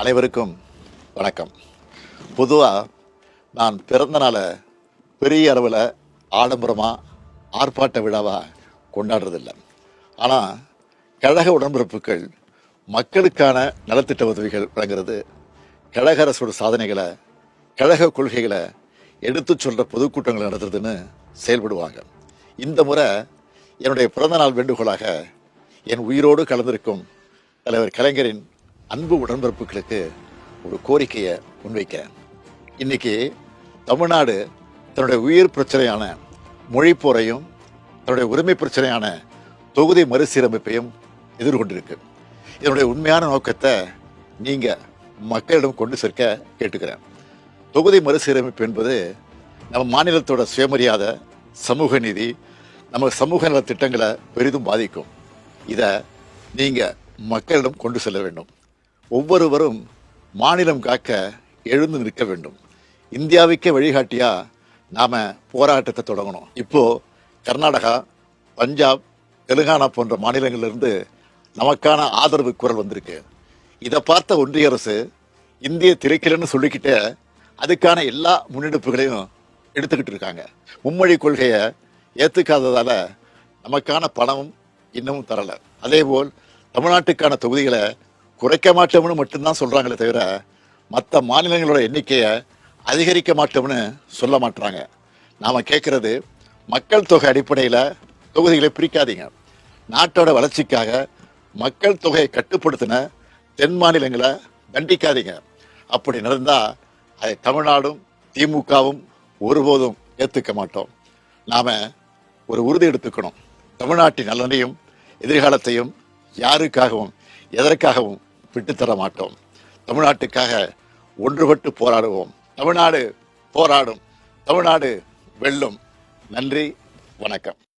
அனைவருக்கும் வணக்கம். பொதுவாக நான் பிறந்த நாளை பெரிய அளவில் ஆடம்பரமாக ஆர்ப்பாட்ட விழாவாக கொண்டாடுறதில்லை. ஆனால் கழக உடன்பிறப்புகள் மக்களுக்கான நலத்திட்ட உதவிகள் வழங்குறது கழக அரசோட சாதனைகளை கழக கொள்கைகளை எடுத்துச் சொல்கிற பொதுக்கூட்டங்கள் நடத்துறதுன்னு செயல்படுவாங்க. இந்த முறை என்னுடைய பிறந்தநாள் வேண்டுகோளாக என் உயிரோடு கலந்திருக்கும் தலைவர் கலைஞரின் அன்பு உடன்பிறப்புகளுக்கு ஒரு கோரிக்கையை முன்வைக்கிறேன். இன்னைக்கு தமிழ்நாடு தன்னுடைய உயிர் பிரச்சனையான மொழி போரையும் தன்னுடைய உரிமை பிரச்சனையான தொகுதி மறுசீரமைப்பையும் எதிர்கொண்டிருக்கு. இதனுடைய உண்மையான நோக்கத்தை நீங்கள் மக்களிடம் கொண்டு சேர்க்க கேட்டுக்கிறேன். தொகுதி மறுசீரமைப்பு என்பது நம்ம மாநிலத்தோட சுயமரியாதை சமூக நீதி நம்ம சமூக நல திட்டங்களை பெரிதும் பாதிக்கும். இதை நீங்கள் மக்களிடம் கொண்டு செல்ல வேண்டும். ஒவ்வொருவரும் மாநிலம் காக்க எழுந்து நிற்க வேண்டும். இந்தியாவுக்கே வழிகாட்டியா நாம் போராட்டத்தை தொடங்கணும். இப்போ கர்நாடகா பஞ்சாப் தெலுங்கானா போன்ற மாநிலங்களிலிருந்து நமக்கான ஆதரவு குரல் வந்திருக்கு. இதை பார்த்த ஒன்றிய அரசு இந்திய திரைக்கலன்னு சொல்லிக்கிட்டே அதுக்கான எல்லா முன்னெடுப்புகளையும் எடுத்துக்கிட்டு இருக்காங்க. மும்மொழி கொள்கையை ஏற்றுக்காததால் நமக்கான பணமும் இன்னமும் தரலை. அதேபோல் தமிழ்நாட்டுக்கான தொகுதிகளை குறைக்க மாட்டோம்னு மட்டும்தான் சொல்கிறாங்களே தவிர மற்ற மாநிலங்களோட எண்ணிக்கையை அதிகரிக்க மாட்டோம்னு சொல்ல மாட்டுறாங்க நாம் கேட்குறது மக்கள் தொகை அடிப்படையில் தொகுதிகளை பிரிக்காதீங்க. நாட்டோட வளர்ச்சிக்காக மக்கள் தொகையை கட்டுப்படுத்தின தென் மாநிலங்களை தண்டிக்காதீங்க. அப்படி நடந்தால் அதை தமிழ்நாடும் திமுகவும் ஒருபோதும் ஏற்றுக்க மாட்டோம். நாம் ஒரு உறுதி எடுத்துக்கணும். தமிழ்நாட்டின் நலனையும் எதிர்காலத்தையும் யாருக்காகவும் எதற்காகவும் விட்டுத்தர மாட்டோம் தமிழ்நாட்டுக்காக ஒன்றுபட்டு போராடுவோம். தமிழ்நாடு போராடும். தமிழ்நாடு வெல்லும். நன்றி. வணக்கம்.